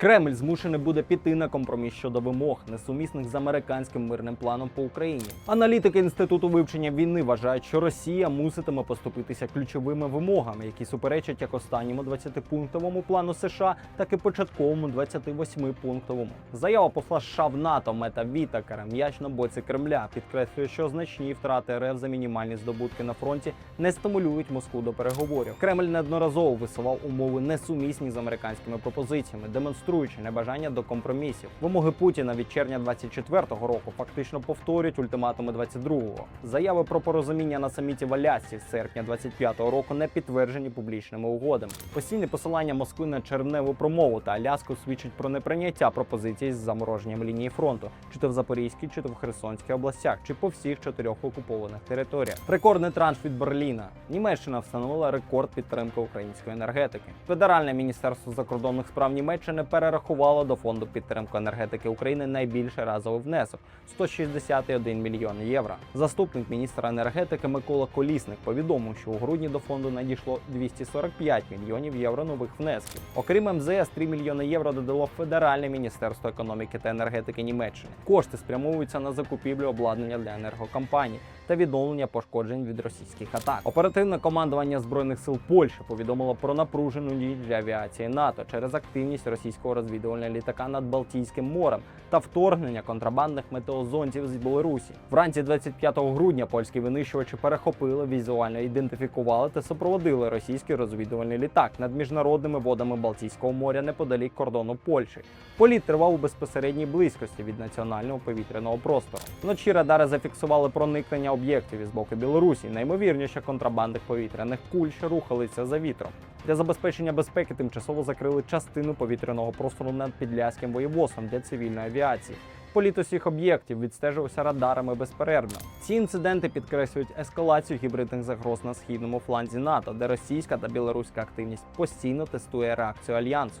Кремль змушений буде піти на компроміс щодо вимог, несумісних з американським мирним планом по Україні. Аналітики інституту вивчення війни вважають, що Росія муситиме поступитися ключовими вимогами, які суперечать як останньому 20-пунктовому плану США, так і початковому 28-пунктовому. Заява посла США в НАТО Мета Вітакера м'яч на боці Кремля підкреслює, що значні втрати РФ за мінімальні здобутки на фронті не стимулюють Москву до переговорів. Кремль неодноразово висував умови несумісні з американськими пропозиціями, демонструючи небажання до компромісів. Вимоги Путіна від червня 24-го року фактично повторюють ультиматуми 22-го. Заяви про порозуміння на саміті в Алясці з серпня 25-го року не підтверджені публічними угодами. Постійне посилання Москви на червневу промову та Аляску свідчить про неприйняття пропозицій з замороженням лінії фронту, чи то в Запорізькій, чи то в Херсонській областях, чи по всіх чотирьох окупованих територіях. Рекордний транш від Берліна. Німеччина встановила рекорд підтримки української енергетики. Федеральне міністерство закордонних справ Німеччини перерахувало до фонду підтримки енергетики України найбільший разовий внесок 161 мільйон євро. Заступник міністра енергетики Микола Колісник повідомив, що у грудні до фонду надійшло 245 мільйонів євро нових внесків. Окрім МЗС, 3 мільйони євро додало Федеральне міністерство економіки та енергетики Німеччини. Кошти спрямовуються на закупівлю обладнання для енергокомпаній та відновлення пошкоджень від російських атак. Оперативне командування збройних сил Польщі повідомило про напружену ніч для авіації НАТО через активність російського розвідувального літака над Балтійським морем та вторгнення контрабандних метеозонтів з Білорусі. Вранці 25 грудня польські винищувачі перехопили, візуально ідентифікували та супроводили російський розвідувальний літак над міжнародними водами Балтійського моря неподалік кордону Польщі. Політ тривав у безпосередній близькості від національного повітряного простору. Вночі радари зафіксували проникнення об'єктів із боку Білорусі, найімовірніше контрабандних повітряних куль, що рухалися за вітром. Для забезпечення безпеки тимчасово закрили частину повітряного простору над Підляським воєводством для цивільної авіації. Політ усіх об'єктів відстежувався радарами безперервно. Ці інциденти підкреслюють ескалацію гібридних загроз на східному фланзі НАТО, де російська та білоруська активність постійно тестує реакцію альянсу.